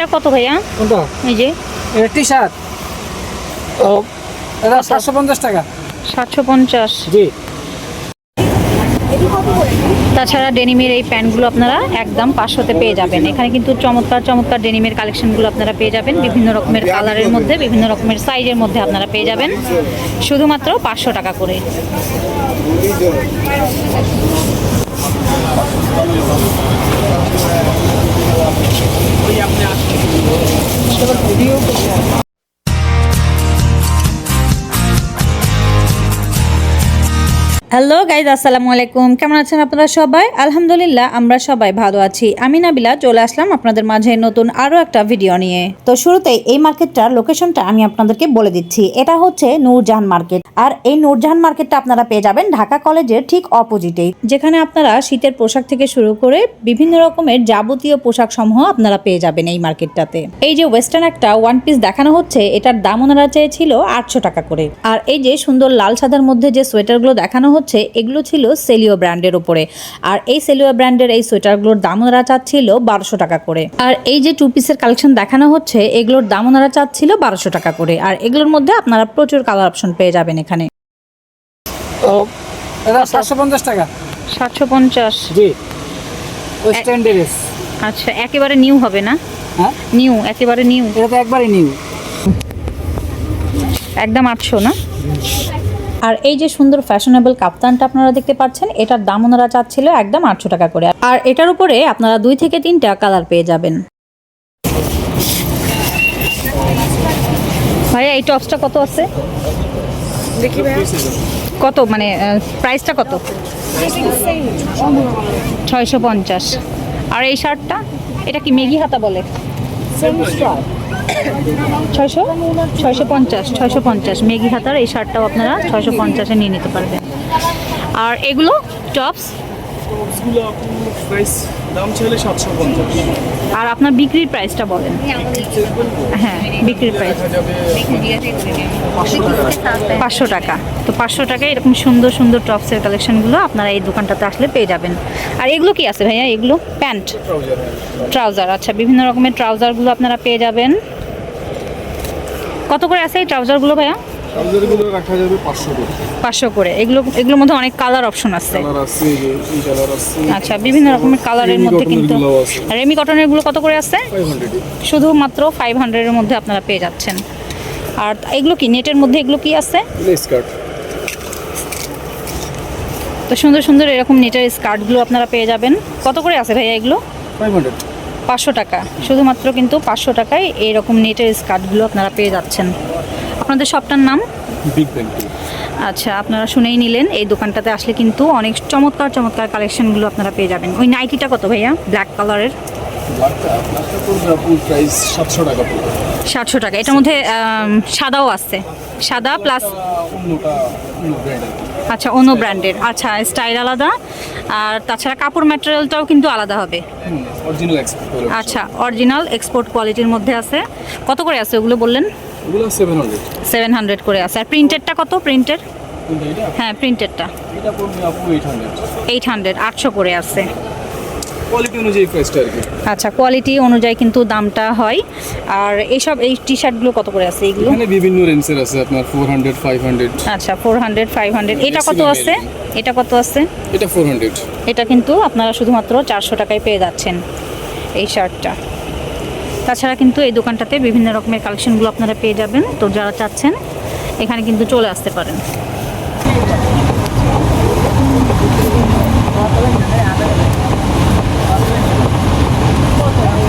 এটা কত ভাইয়া? কোনটা? এই যে। এটা টি শার্ট ও। এটা সাতশো পঞ্চাশ টাকা। সাতশো পঞ্চাশ। জি। তাছাড়া ডেনিমের এই প্যান্টগুলো আপনারা একদম পাঁচশোতে পেয়ে যাবেন। এখানে কিন্তু চমৎকার চমৎকার ডেনিমের কালেকশনগুলো আপনারা পেয়ে যাবেন। বিভিন্ন রকমের কালারের মধ্যে বিভিন্ন রকমের সাইজের মধ্যে আপনারা পেয়ে যাবেন। শুধুমাত্র পাঁচশো টাকা করে। ভিডিও হ্যালো গাইজ আসসালামু আলাইকুম। কেমন আছেন আপনারা সবাই? আলহামদুলিল্লাহ, আমরা সবাই ভালো আছি। আমি নাবিলা, চলে আসলাম আপনাদের মাঝে নতুন আরও একটা ভিডিও নিয়ে। তো শুরুতেই এই মার্কেটটার লোকেশনটা আমি আপনাদেরকে বলে দিচ্ছি। এটা হচ্ছে নূরজাহান মার্কেট। আর এই নূরজাহান মার্কেটটা আপনারা পেয়ে যাবেন ঢাকা কলেজের ঠিক অপোজিটেই যেখানে আপনারা শীতের পোশাক থেকে শুরু করে বিভিন্ন রকমের যাবতীয় পোশাক সমূহ আপনারা পেয়ে যাবেন এই মার্কেটটাতে। এই যে ওয়েস্টার্ন একটা ওয়ান পিস দেখানো হচ্ছে, এটার দাম ওনারা চেয়েছিল আটশো টাকা করে। আর এই যে সুন্দর লাল সাদার মধ্যে যে সোয়েটারগুলো দেখানো হচ্ছে এগুলো ছিল সেলিও ব্র্যান্ডের উপরে। আর এই সেলিও ব্র্যান্ডের এই সোয়েটারগুলোর দাম ওনারা চাচ্ছিল বারোশো টাকা করে। আর এই যে টু পিসের কালেকশন দেখানো হচ্ছে এগুলোর দাম ওনারা চাচ্ছিল বারোশো টাকা করে। আর এগুলোর মধ্যে আপনারা প্রচুর কালার অপশন পেয়ে যাবেন এখানে। ও এটা সাতশো পঞ্চাশ টাকা। সাতশো পঞ্চাশ। জি। ওয়েস্টার্ন ড্রেস আচ্ছা একেবারে নিউ হবে না? হ্যাঁ? নিউ একেবারে নিউ এটা তো একবারই নিউ একদম আটশো না? আর এই যে সুন্দর ফ্যাশনেবল কাপ্তানটা আপনারা দেখতে পাচ্ছেন এটার দাম ওনারা চাচ্ছিল একদম আটশো টাকা করে। আর এটার উপরে আপনারা দুই থেকে তিনটা কালার পেয়ে যাবেন। ভাইয়া এই টপসটা কত আছে? দেখি কত? মানে প্রাইসটা কত? ছয়শো পঞ্চাশ। আর এই শার্টটা? এটা কি মেগি হাতা বলে? ছয়শো? ছয়শো পঞ্চাশ ছয়শো পঞ্চাশ। মেগি হাতার এই শার্টটাও আপনারা ছয়শো পঞ্চাশে নিয়ে নিতে পারবেন। আর এগুলো টপস? আর আপনার বিক্রির প্রাইসটা বলেন। হ্যাঁ বিক্রির প্রাইস পাঁচশো টাকা। তো পাঁচশো টাকায় এরকম সুন্দর সুন্দর টপসের কালেকশনগুলো আপনারা এই দোকানটাতে আসলে পেয়ে যাবেন। আর এগুলো কি আছে ভাইয়া? এগুলো প্যান্ট ট্রাউজার। আচ্ছা বিভিন্ন রকমের ট্রাউজারগুলো আপনারা পেয়ে যাবেন। কত করে আছে এই ট্রাউজারগুলো ভাইয়া? ট্রাউজারগুলো রাখা যাবে পাঁচশো করে। পাঁচশো করে। এগুলো এগুলোর মধ্যে অনেক কালার অপশন আছে। কালার আছে এই কালার আছে। আচ্ছা বিভিন্ন রকমের কালারের মধ্যে কিন্তু। রেমি কটনেরগুলো কত করে আছে? ফাইভ হান্ড্রেড শুধুমাত্র ফাইভ হান্ড্রেডের মধ্যে আপনারা পেয়ে যাচ্ছেন। আর এগুলো কি নেটের মধ্যে এগুলো কি আছে? স্কার্ট। তো সুন্দর সুন্দর এরকম নেটের স্কার্টগুলো আপনারা পেয়ে যাবেন। কত করে আছে ভাইয়া এগুলো? ফাইভ হান্ড্রেড পাঁচশো টাকা। শুধুমাত্র কিন্তু পাঁচশো টাকায় এইরকম নেটের স্কার্টগুলো আপনারা পেয়ে যাচ্ছেন। আপনাদের শপটার নাম? আচ্ছা আপনারা শুনেই নিলেন এই দোকানটাতে আসলে কিন্তু অনেক চমৎকার চমৎকার কালেকশনগুলো আপনারা পেয়ে যাবেন। ওই নাইটিটা কত ভাইয়া? ব্ল্যাক কালারের সাতশো টাকা এটার মধ্যে সাদাও আছে। সাদা প্লাস আচ্ছা অন্য ব্র্যান্ডের আচ্ছা স্টাইল আলাদা। আর তাছাড়া কাপড় ম্যাটেরিয়ালটাও কিন্তু আলাদা হবে। অরিজিনাল এক্সপোর্ট আচ্ছা অরিজিনাল এক্সপোর্ট কোয়ালিটির মধ্যে আছে। কত করে আছে ওগুলো বললেন? সেভেন হান্ড্রেড করে আছে। আর প্রিন্টেডটা কত প্রিন্টেড হ্যাঁ প্রিন্টেডটা এইট হান্ড্রেড আটশো করে আছে। কোয়ালিটি অনুযায়ী প্রাইসটা আর কি। আচ্ছা কোয়ালিটি অনুযায়ী কিন্তু দামটা হয়। আর এইসব এই টি শার্টগুলো কত করে আছে এইগুলো এখানে বিভিন্ন রেঞ্জের আছে আপনার ফোর হান্ড্রেড ফাইভ হান্ড্রেড আচ্ছা ফোর হান্ড্রেড ফাইভ হান্ড্রেড এটা কত আছে? এটা কত আছে? এটা ফোর হান্ড্রেড এটা কিন্তু আপনারা শুধুমাত্র চারশো টাকায় পেয়ে যাচ্ছেন এই শার্টটা তাছাড়া কিন্তু এই দোকানটাতে বিভিন্ন রকমের কালেকশনগুলো আপনারা পেয়ে যাবেন। তো যারা চাচ্ছেন এখানে কিন্তু চলে আসতে পারেন।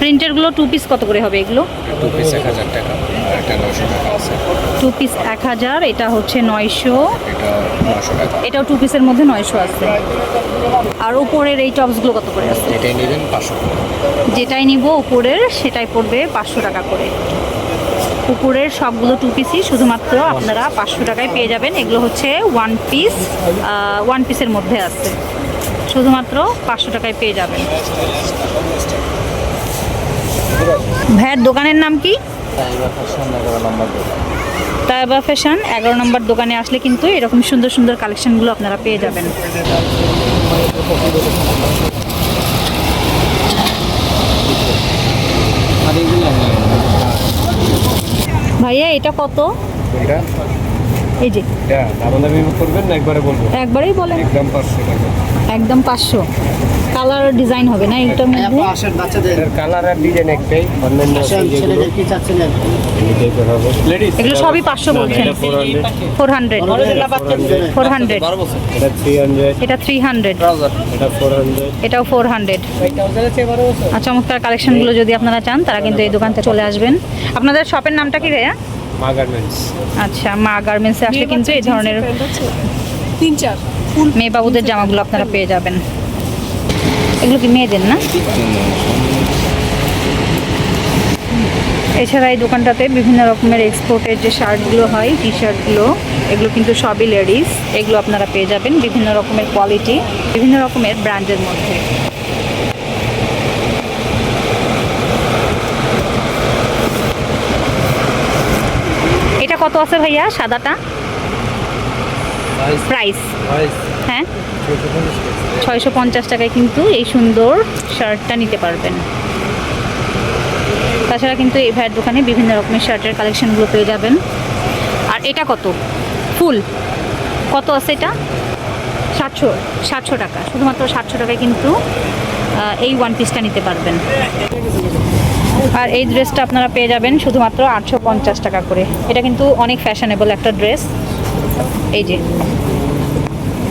প্রিন্টেরগুলো টু পিস কত করে হবে এগুলো? টু পিস এক হাজার টাকা। নশো টাকা আছে। টু পিস এক হাজার এটা হচ্ছে নয়শো। এটা এটাও টু পিসের মধ্যে নয়শো আছে। আর উপরের এই টপসগুলো কত করে আছে? এটাই নেবেন পাঁচশো যেটাই নিব উপরের সেটাই পড়বে পাঁচশো টাকা করে। উপরের সবগুলো টু পিসই শুধুমাত্র আপনারা পাঁচশো টাকায় পেয়ে যাবেন। এগুলো হচ্ছে ওয়ান পিস ওয়ান পিসের মধ্যে আছে। শুধুমাত্র পাঁচশো টাকায় পেয়ে যাবেন। ভাইয়ের দোকানের নাম কি? তাইবা ফ্যাশন এগারো নম্বর দোকানে। আসলে কিন্তু এরকম সুন্দর সুন্দর কালেকশনগুলো আপনারা পেয়ে যাবেন। ভাইয়া এটা কত? এই যে। এটা করবেন না একবারে বলব। একবারেই বলেন। একদম পাঁচশো টাকা। একদম পাঁচশো। কালার ডিজাইন হবে না এটার মধ্যে? আসেন বাচ্চাদের। কালার আর ডিজাইন একটাই অন্যান্য ছেলেদের কি চাচ্ছিলেন লেডিস এগুলো সবই পাঁচশো বলছেন। Four hundred four hundred four hundred এটা থ্রি হান্ড্রেড এটা হান্ড্রেড এটাও ফোর হান্ড্রেড আর চমৎকার কালেকশনগুলো যদি আপনারা চান তারা কিন্তু এই দোকান থেকে চলে আসবেন। আপনাদের শপের নামটা কি ভাইয়া? মা গার্মেন্টস আচ্ছা মা গার্মেন্টসে আসলে কিন্তু এই ধরনের তিন চার। মেয়ে বাবুদের জামাগুলো আপনারা পেয়ে যাবেন। এগুলো কি মেয়েদের না? এছাড়া এই দোকানটাতে বিভিন্ন রকমের এক্সপোর্টের যে শার্টগুলো হয় টি শার্টগুলো এগুলো কিন্তু সবই লেডিস এগুলো আপনারা পেয়ে যাবেন বিভিন্ন রকমের কোয়ালিটি বিভিন্ন রকমের ব্র্যান্ডের মধ্যে। কত আছে ভাইয়া সাদাটা? প্রাইস হ্যাঁ? ছয়শো পঞ্চাশ টাকায় কিন্তু এই সুন্দর শার্টটা নিতে পারবেন। তাছাড়া কিন্তু এই ভাইয়ের দোকানে বিভিন্ন রকমের শার্টের কালেকশনগুলো পেয়ে যাবেন। আর এটা কত? ফুল কত আছে এটা? সাতশো সাতশো টাকা। শুধুমাত্র সাতশো টাকায় কিন্তু এই ওয়ান পিসটা নিতে পারবেন। আর এই ড্রেসটা আপনারা পেয়ে যাবেন শুধুমাত্র আটশো পঞ্চাশ টাকা করে। এটা কিন্তু অনেক ফ্যাশনেবল একটা ড্রেস এই যে।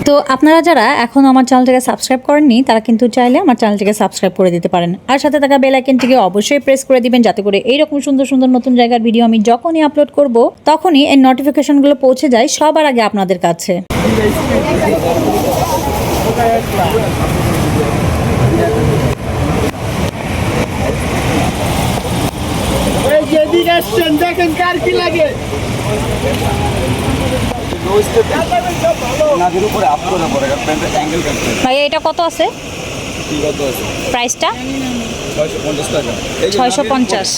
তো আপনারা যারা এখনও আমার চ্যানেলটাকে সাবস্ক্রাইব করেননি, তারা কিন্তু চাইলে আমার চ্যানেলটিকে সাবস্ক্রাইব করে দিতে পারেন। আর সাথে থাকা বেল আইকনটিকে অবশ্যই প্রেস করে দিবেন, যাতে করে এইরকম সুন্দর সুন্দর নতুন জায়গার ভিডিও আমি যখনই আপলোড করব, তখনই এই নোটিফিকেশনগুলো পৌঁছে যায় সবার আগে আপনাদের কাছে। যেদিকে আসছেন দেখেন কার কি লাগে ভাই এটা কত আছে? প্রাইসটা? ছয়শো পঞ্চাশ।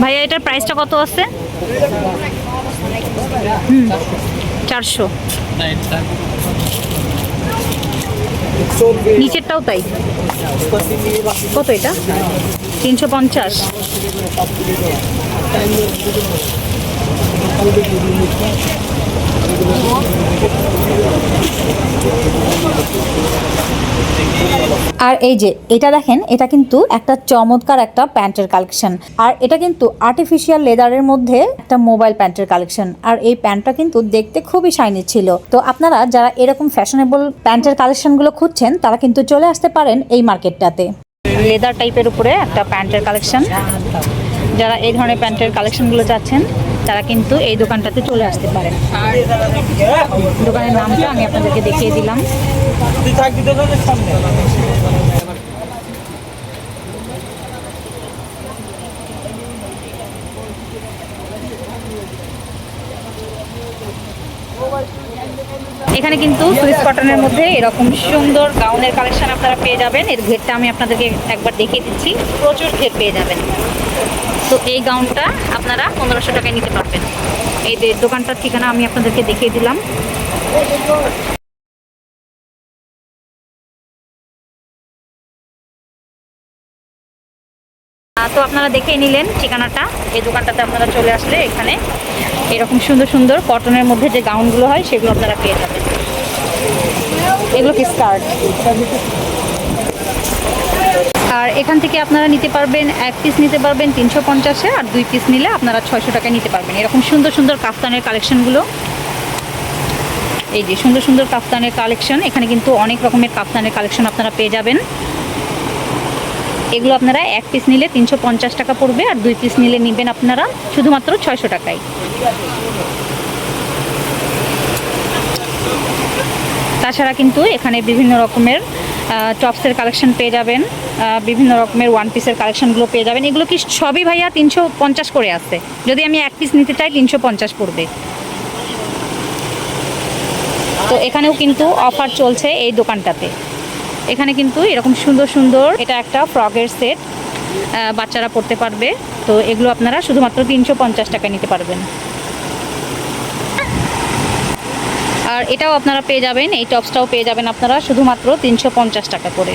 ভাইয়া এটার প্রাইসটা কত আছে? চারশো। নিচেরটাও তাই। কত এটা? তিনশো পঞ্চাশ। আর এই যে, এটা দেখেন, এটা কিন্তু একটা চমৎকার একটা প্যান্টের কালেকশন। আর এটা কিন্তু আর্টিফিশিয়াল লেদারের মধ্যে একটা মোবাইল প্যান্টের কালেকশন। আর এই প্যান্টটা কিন্তু দেখতে খুবই শাইনি ছিল। তো আপনারা যারা এরকম ফ্যাশনেবল প্যান্টের কালেকশনগুলো খুঁজছেন, তারা কিন্তু চলে আসতে পারেন এই মার্কেটটাতে লেদার টাইপের উপরে একটা প্যান্টের কালেকশন। যারা এই ধরনের প্যান্টের কালেকশনগুলো চাচ্ছেন তারা কিন্তু এই দোকানটাতে চলে আসতে পারেন। দোকানের নামটা আমি আপনাদেরকে দেখিয়ে দিলাম। এখানে কিন্তু সুইস কটনের মধ্যে এরকম সুন্দর গাউনের কালেকশন আপনারা পেয়ে যাবেন। এর ঘেরটা আমি আপনাদেরকে একবার দেখিয়ে দিচ্ছি। প্রচুর ঘের পেয়ে যাবেন। তো এই গাউনটা আপনারা পনেরোশো টাকায় নিতে পারবেন। এই দোকানটার ঠিকানা আমি আপনাদেরকে দেখিয়ে দিলাম। তো আপনারা দেখেই নিলেন ঠিকানাটা। এই দোকানটাতে আপনারা চলে আসলে এখানে এরকম সুন্দর সুন্দর কটনের মধ্যে যে গাউনগুলো হয়, সেগুলো আপনারা পেয়ে যাবেন। এগুলো কি স্কার্ট আর এখান থেকে আপনারা নিতে পারবেন এক পিস নিতে পারবেন তিনশো পঞ্চাশে আর দুই পিস নিলে আপনারা ছয়শো টাকায় নিতে পারবেন। এরকম সুন্দর সুন্দর কাফতানের কালেকশনগুলো। এই যে সুন্দর সুন্দর কাফতানের কালেকশন, এখানে কিন্তু অনেক রকমের কাফতানের কালেকশন আপনারা পেয়ে যাবেন। এগুলো আপনারা এক পিস নিলে তিনশো পঞ্চাশ টাকা পড়বে আর দুই পিস নিলে নেবেন আপনারা শুধুমাত্র ছয়শো টাকায়। তাছাড়া কিন্তু এখানে বিভিন্ন রকমের টপসের কালেকশন পেয়ে যাবেন বিভিন্ন রকমের ওয়ান পিসের কালেকশনগুলো পেয়ে যাবেন। এগুলো কি সবই ভাইয়া তিনশো পঞ্চাশ করে আসছে যদি আমি এক পিস নিতে চাই, তিনশো পঞ্চাশ পড়বে। তো এখানেও কিন্তু অফার চলছে এই দোকানটাতে। এখানে কিন্তু এরকম সুন্দর সুন্দর এটা একটা ফ্রকের সেট বাচ্চারা পড়তে পারবে। তো এগুলো আপনারা শুধুমাত্র তিনশো পঞ্চাশ টাকায় নিতে পারবেন। আর এটাও আপনারা পেয়ে যাবেন, এই টপসটাও পেয়ে যাবেন আপনারা শুধুমাত্র তিনশো পঞ্চাশ টাকা করে।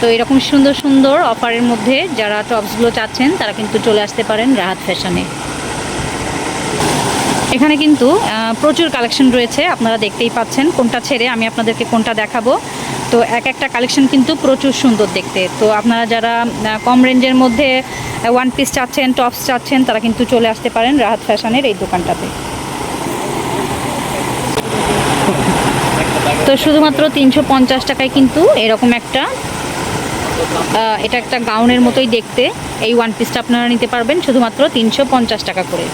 তো এরকম সুন্দর সুন্দর অফারের মধ্যে যারা টপসগুলো চাচ্ছেন, তারা কিন্তু চলে আসতে পারেন রাহাত ফ্যাশনে। এখানে কিন্তু প্রচুর কালেকশন রয়েছে, আপনারা দেখতেই পাচ্ছেন কোনটা ছেড়ে আমি আপনাদেরকে কোনটা দেখাবো। তো এক একটা কালেকশন কিন্তু প্রচুর সুন্দর দেখতে। তো আপনারা যারা কম রেঞ্জের মধ্যে ওয়ান পিস চাচ্ছেন টপস চাচ্ছেন, তারা কিন্তু চলে আসতে পারেন রাহাত ফ্যাশনের এই দোকানটাতে। তো শুধুমাত্র তিনশো পঞ্চাশ টাকায় কিন্তু এরকম একটা এটা একটা গাউনের মতোই দেখতে। এই ওয়ান পিসটা আপনারা নিতে পারবেন শুধুমাত্র তিনশো পঞ্চাশ টাকা করে।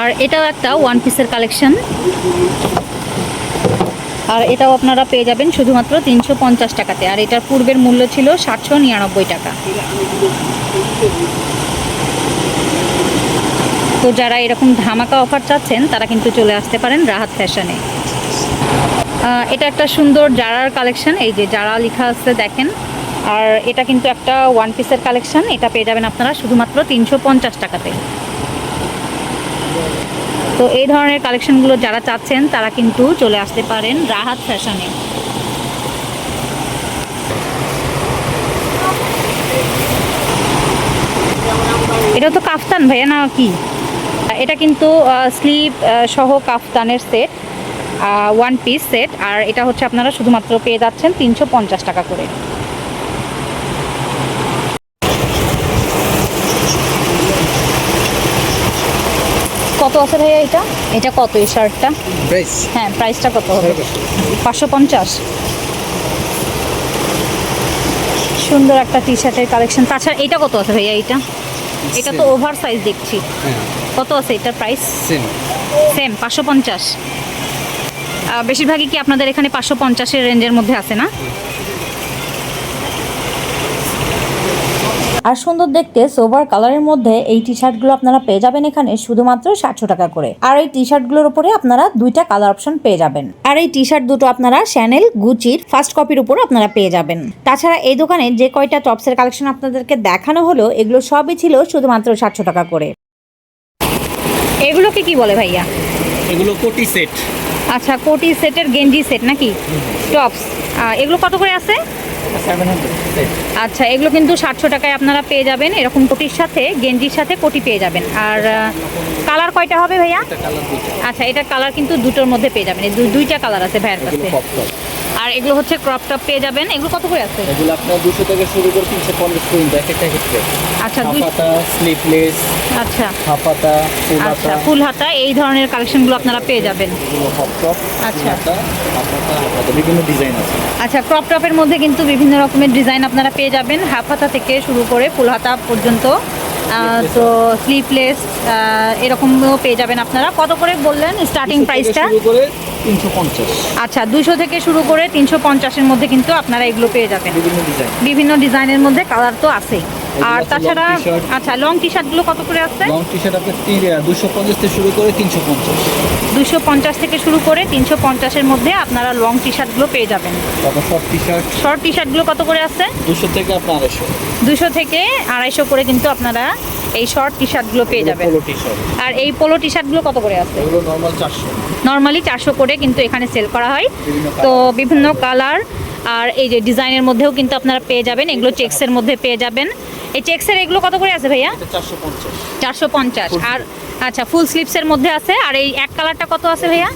আর এটাও একটা ওয়ান পিসের কালেকশন আর এটাও আপনারা পেয়ে যাবেন শুধুমাত্র তিনশো পঞ্চাশ টাকাতে। আর এটার পূর্বের মূল্য ছিল সাতশো নিরানব্বই টাকা। তো যারা এরকম ধামাকা অফার চাচ্ছেন, তারা কিন্তু চলে আসতে পারেন রাহাত ফ্যাশনে এটা একটা সুন্দর জারার কালেকশন এই যে জারা লেখা আছে দেখেন। আর এটা কিন্তু একটা ওয়ান পিসের কালেকশন এটা পেয়ে যাবেন আপনারা শুধুমাত্র তিনশো পঞ্চাশ টাকাতে। তো এই ধরনের কালেকশনগুলো যারা চাচ্ছেন, তারা কিন্তু চলে আসতে পারেন রাহাত ফ্যাশনে এটা তো কাফতান ভাইয়া না কি? এটা কিন্তু স্লিপ সহ কাফতানের সেট ওয়ান পিস সেট আর এটা হচ্ছে আপনারা শুধুমাত্র পেয়ে যাচ্ছেন তিনশো পঞ্চাশ টাকা করে। কত আছে ভাইয়া এটা? এটা কত এই শার্টটা? প্রাইস হ্যাঁ প্রাইসটা কত হবে? পাঁচশো। পঞ্চাশ। সুন্দর একটা টি শার্টের কালেকশন তাছাড়া এটা কত আছে ভাইয়া এইটা এটা তো ওভার সাইজ দেখছি কত আছে এটার প্রাইস সেম সেম পাঁচশো পঞ্চাশ। বেশিরভাগই কি আপনাদের এখানে পাঁচশো পঞ্চাশের রেঞ্জের মধ্যে আছে না? আর সুন্দর দেখতে সোবার কালারের মধ্যে এই টি শার্টগুলো আপনারা পেয়ে যাবেন এখানে শুধুমাত্র সাতশো টাকা করে। আর এই টি শার্টগুলোর উপরে আপনারা দুইটা কালার অপশন পেয়ে যাবেন। আর এই টি শার্ট দুটো আপনারা শ্যানেল গুচির ফার্স্ট কপির উপর আপনারা পেয়ে যাবেন। তাছাড়া এই দোকানে যে কয়টা টপসের কালেকশন আপনাদেরকে দেখানো হলো এগুলো সবই ছিল শুধুমাত্র সাতশো টাকা করে। এগুলোকে কি বলে ভাইয়া? এগুলো কোটি সেট। আচ্ছা কোটি সেটের গেঞ্জি সেট নাকি? টপস। এগুলো কত করে আছে? আচ্ছা এগুলো কিন্তু সাতশো টাকায় আপনারা পেয়ে যাবেন। এরকম কোটির সাথে গেঞ্জির সাথে কোটি পেয়ে যাবেন। আর কালার কয়টা হবে ভাইয়া? আচ্ছা এটা কালার কিন্তু দুটোর মধ্যে পেয়ে যাবেন। দু- দুইটা কালার আছে ভাইয়ের কাছে। আর এগুলো হচ্ছে ক্রপ টপ পেয়ে যাবেন। এগুলো কত করে আছে? এগুলো আপনার দুশো থেকে শুরু করে তিনশো পঞ্চাশ পর্যন্ত এক একটা ক্ষেত্রে। আচ্ছা দুই হাফাতা স্লিপলেস আচ্ছা। হাফাতা ফুল হাতা আচ্ছা ফুল হাতা এই ধরনের কালেকশনগুলো আপনারা পেয়ে যাবেন। হপ টপ আচ্ছা। হাফাতা হাফাতা বিভিন্ন ডিজাইন আছে। আচ্ছা ক্রপ টপের মধ্যে কিন্তু বিভিন্ন রকমের ডিজাইন আপনারা পেয়ে যাবেন। হাফ হাতা থেকে শুরু করে ফুল হাতা পর্যন্ত তো স্লিপলেস এরকমও পেয়ে যাবেন আপনারা। কত করে বললেন? স্টার্টিং প্রাইসটা শুরু করে তিনশো পঞ্চাশ। আচ্ছা দুশো থেকে শুরু করে তিনশো পঞ্চাশের মধ্যে কিন্তু আপনারা এগুলো পেয়ে যাবেন। বিভিন্ন ডিজাইন বিভিন্ন ডিজাইনের মধ্যে কালার তো আছেই। আর তাছাড়া আচ্ছা লং টি শার্টগুলো কত করে আসছে? লং টি শার্ট আপনার দুশো পঞ্চাশ থেকে শুরু করে তিনশো পঞ্চাশ। দুশো পঞ্চাশ থেকে শুরু করে তিনশো পঞ্চাশের মধ্যে আপনারা লং টি শার্টগুলো পেয়ে যাবেন। তারপর সব টি শার্ট শর্ট টি শার্টগুলো কত করে আসছে? দুশো থেকে আপনার আড়াইশো। দুশো থেকে আড়াইশো করে কিন্তু আপনারা এই শর্ট টি শার্টগুলো পেয়ে যাবেন। আর এই পোলো টি শার্টগুলো কত করে আছে? নর্মাল চারশো। করে কিন্তু এখানে সেল করা হয়। তো বিভিন্ন কালার আর এই যে ডিজাইনের মধ্যেও কিন্তু আপনারা পেয়ে যাবেন। এগুলো চেক্সের মধ্যে পেয়ে যাবেন। এই চেক্সের এগুলো কত করে আছে ভাইয়া? চারশো পঞ্চাশ। আর আচ্ছা ফুল স্লিপসের মধ্যে আছে। আর এই এক কালারটা কত আছে ভাইয়া?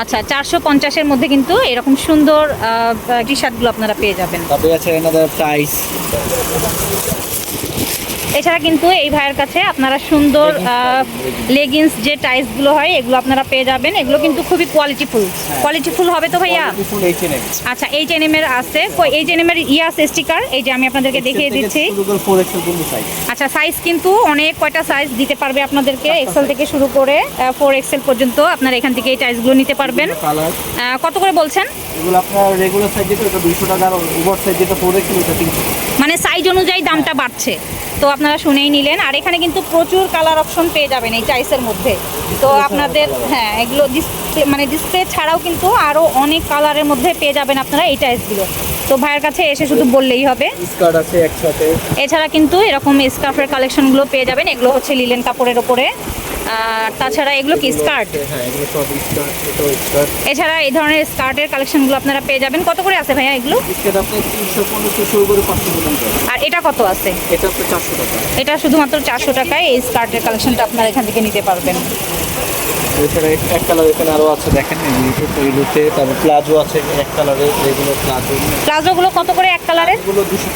আচ্ছা চারশো পঞ্চাশের মধ্যে কিন্তু এরকম সুন্দর টি শার্টগুলো আপনারা পেয়ে যাবেন। তারপরে আছে এনাদার প্রাইস এছাড়া কিন্তু এই ভাইয়ের কাছে আপনারা সুন্দর লেগিংস যে টাইসগুলো হয় এগুলো আপনারা পেয়ে যাবেন। এগুলো কিন্তু খুবই কোয়ালিটিফুল কোয়ালিটিফুল হবে তো ভাইয়া? এম আচ্ছা এইচ এন এম এর আছে। এইচ এন এম এর ইয়ে আছে স্টিকার এই যে আমি আপনাদেরকে দেখিয়ে দিচ্ছি। আচ্ছা সাইজ কিন্তু অনেক কয়টা সাইজ দিতে পারবে আপনাদেরকে? এক্সেল থেকে শুরু করে ফোর এক্সেল পর্যন্ত আপনারা এখান থেকে এই টাইসগুলো নিতে পারবেন। কত করে বলছেন? এগুলো আপনার রেগুলার সাইজ যেটা ওটা দুইশো টাকা আর ওভার সাইজ যেটা এক্সেল মানে সাইজ অনুযায়ী দামটা বাড়ছে। তো আপনারা শুনেই নিলেন। আর এখানে কিন্তু প্রচুর কালার অপশন পেয়ে যাবেন এই টাইসের মধ্যে। তো আপনাদের হ্যাঁ এগুলো ডিসপ্লে মানে ডিসপ্লে ছাড়াও কিন্তু আরও অনেক কালারের মধ্যে পেয়ে যাবেন আপনারা এই টাইসগুলো তো ভাইয়ের কাছে এসে শুধু বললেই হবে। আছে একসাথে। এছাড়া কিন্তু এরকম স্কার্ফের কালেকশনগুলো পেয়ে যাবেন। এগুলো হচ্ছে লিলেন কাপড়ের ওপরে আর তাছাড়া এগুলো কি স্কার্ট? হ্যাঁ সব স্কার্ট এছাড়া এই ধরনের স্কার্টের কালেকশনগুলো আপনারা পেয়ে যাবেন। কত করে আছে ভাইয়া এগুলো? আর এটা কত আছে? এটা শুধুমাত্র চারশো টাকায় এই স্কার্টের কালেকশনটা আপনারা এখান থেকে নিতে পারবেন। এছাড়া এক- কালার এখানে আরও আছে দেখেন তারপর প্লাজো আছে এক কালারের যেগুলো প্লাজো। প্লাজোগুলো কত করে এক কালারের? দুশো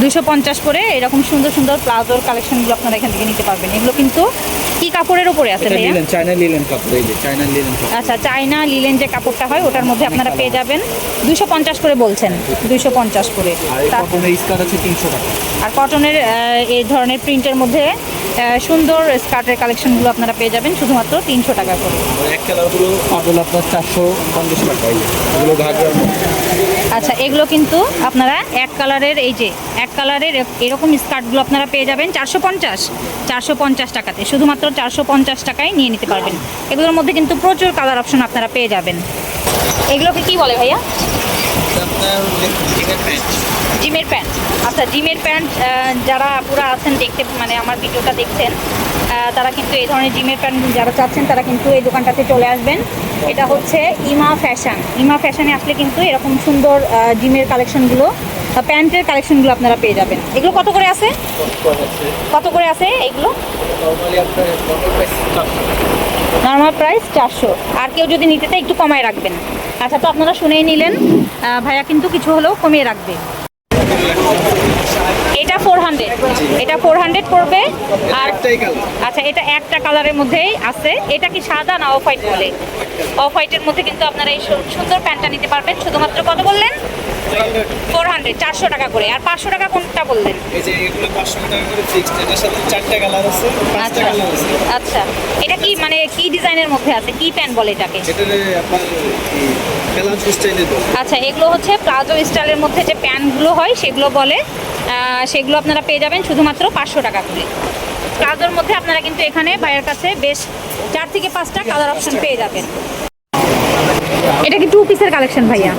দুইশো পঞ্চাশ করে এরকম সুন্দর সুন্দর প্লাজোর কালেকশনগুলো আপনারা এখান থেকে নিতে পারবেন। এগুলো কিন্তু কি কাপড়ের উপরে আছে ভাইয়া? লিলেন চায়না লিলেন কাপড় এই যে চায়না লিলেন কাপড়। আচ্ছা চায়না লিলেন যে কাপড়টা হয় ওটার মধ্যে আপনারা পেয়ে যাবেন। দুইশো পঞ্চাশ করে বলছেন দুইশো পঞ্চাশ করে। আর কটনের আছে তিনশো টাকা। আর কটনের এই ধরনের প্রিন্টের মধ্যে সুন্দর স্কার্টের কালেকশনগুলো আপনারা পেয়ে যাবেন শুধুমাত্র তিনশো টাকা করে। আপনার চারশো পঞ্চাশ টাকা মধ্যে আচ্ছা এগুলো কিন্তু আপনারা এক কালারের এই যে এক কালারের এরকম স্কার্টগুলো আপনারা পেয়ে যাবেন চারশো পঞ্চাশ চারশো পঞ্চাশ টাকাতে শুধুমাত্র চারশো পঞ্চাশ টাকায় নিয়ে নিতে পারবেন। এগুলোর মধ্যে কিন্তু প্রচুর কালার অপশন আপনারা পেয়ে যাবেন। এগুলোকে কি বলে ভাইয়া? জিমের প্যান্ট। আচ্ছা জিমের প্যান্ট যারা পুরা আছেন দেখতে মানে আমার ভিডিওটা দেখছেন তারা কিন্তু এই ধরনের জিমের প্যান্ট যারা চাচ্ছেন তারা কিন্তু এই দোকানটাতে চলে আসবেন। এটা হচ্ছে ইমা ফ্যাশন। ইমা ফ্যাশনে আসলে কিন্তু এরকম সুন্দর জিমের কালেকশনগুলো প্যান্টের কালেকশনগুলো আপনারা পেয়ে যাবেন। এগুলো কত করে আছে? কত করে আছে? এগুলো? নর্মালি প্রাইস চারশো। আর কেউ যদি নিতে চায় একটু কমায় রাখবেন। আচ্ছা তো আপনারা শুনেই নিলেন। ভাইয়া কিন্তু কিছু হলেও কমিয়ে রাখবে। এটা ফোর হান্ড্রেড এটা ফোর হান্ড্রেড পড়বে আর আচ্ছা এটা একটা কালারের মধ্যেই আছে। এটা কি সাদা না অফ হোয়াইট বলে? অফ হোয়াইটের মধ্যে কিন্তু আপনারা এই সুন্দর প্যান্টটা নিতে পারবেন। শুধুমাত্র কত বললেন? ফোর হান্ড্রেড চারশো টাকা করে। আর পাঁচশো টাকা কোনটা বললেন? এই যে এগুলো পাঁচশো টাকা করে ফিক্সড এটার সাথে চারটা কালার আছে পাঁচটা কালার আছে। আচ্ছা। এটা কি মানে কি ডিজাইনের মধ্যে আছে? কি প্যান্ট বলে এটাকে? আচ্ছা এগুলো হচ্ছে প্লাজো স্টাইলের মধ্যে যে প্যান্টগুলো হয় সেগুলো বলে সেগুলো আপনারা পেয়ে যাবেন শুধুমাত্র পাঁচশো টাকা করে। প্লাজোর মধ্যে আপনারা কিন্তু এখানে ভাইয়ের কাছে বেশ চার থেকে পাঁচটা কালার অপশন পেয়ে যাবেন। এটা কি টু পিসের কালেকশন ভাইয়া?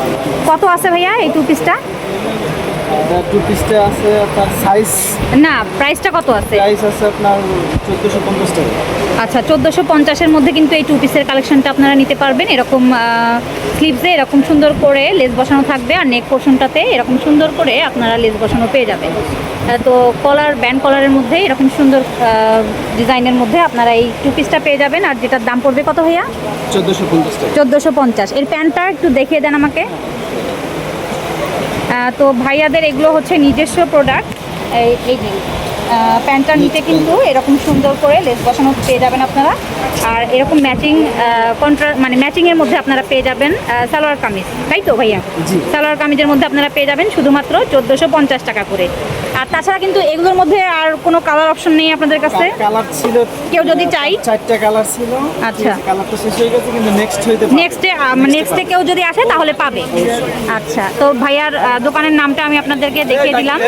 কত আছে ভাইয়া এই টু পিসটা টু পিসটা আছে আপনার সাইজ না প্রাইসটা কত আছে? প্রাইস আছে আপনার চোদ্দোশো পঞ্চাশ টাকা। আচ্ছা চোদ্দোশো পঞ্চাশের মধ্যে কিন্তু এই টু পিসের কালেকশনটা আপনারা নিতে পারবেন। এরকম স্লিভসে এরকম সুন্দর করে লেস বসানো থাকবে আর নেক পোর্শনটাতে এরকম সুন্দর করে আপনারা লেস বসানো পেয়ে যাবেন। তো কলার ব্যান্ড কলারের মধ্যে এরকম সুন্দর ডিজাইনের মধ্যে আপনারা এই টু পিসটা পেয়ে যাবেন। আর যেটার দাম পড়বে কত ভাইয়া? চোদ্দোশো পঞ্চাশ চোদ্দোশো পঞ্চাশ। এর প্যান্টটা একটু দেখিয়ে দেন আমাকে। তো ভাইয়াদের এগুলো হচ্ছে নিজস্ব প্রোডাক্ট এই এই যে নিচে কিন্তু এরকম সুন্দর করে লেস বসানো পেয়ে যাবেন আপনারা। আর এরকম ম্যাচিং কন্ট্রা মানে ম্যাচিংয়ের মধ্যে আপনারা পেয়ে যাবেন সালোয়ার কামিজ। তাই তো ভাইয়া? সালোয়ার কামিজের মধ্যে আপনারা পেয়ে যাবেন শুধুমাত্র চোদ্দোশো পঞ্চাশ টাকা করে। আর তাছাড়া কিন্তু এগুলোর মধ্যে আর কোনো কালার অপশন নেই আপনাদের কাছে? কালার ছিল কেউ যদি চাই? চারটা কালার ছিল। আচ্ছা। কালারটা শেষ হয়ে গেছে কিন্তু নেক্সট হইতে পারে। নেক্সটে নেক্সটে কেউ যদি আসে তাহলে পাবে। আচ্ছা তো ভাইয়ার দোকানের নামটা আমি আপনাদেরকে দেখিয়ে দিলাম।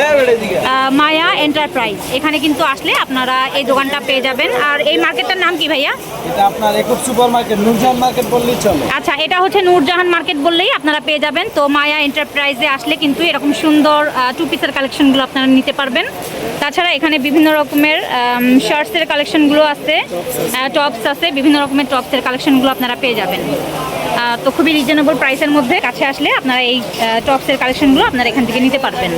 মায়া এন্টারপ্রাইজ এখানে কিন্তু আসলে আপনারা এই দোকানটা পেয়ে যাবেন। আর এই মার্কেটটার নাম কি ভাইয়া? এটা আপনার একুব সুপার মার্কেট নুরজাহান মার্কেট বললেই চলে। আচ্ছা এটা হচ্ছে নূরজাহান মার্কেট বললেই আপনারা পেয়ে যাবেন। তো মায়া এন্টারপ্রাইজে আসলে কিন্তু এরকম সুন্দর টু পিসের কালেকশনগুলো আপনারা নিতে পারবেন। তাছাড়া এখানে বিভিন্ন রকমের শার্টসের কালেকশনগুলো আছে টপস আছে, বিভিন্ন রকমের টপসের কালেকশনগুলো আপনারা পেয়ে যাবেন। তো খুবই রিজনেবল প্রাইসের মধ্যে কাছে আসলে আপনারা এই টপসের কালেকশনগুলো আপনারা এখান থেকে নিতে পারবেন।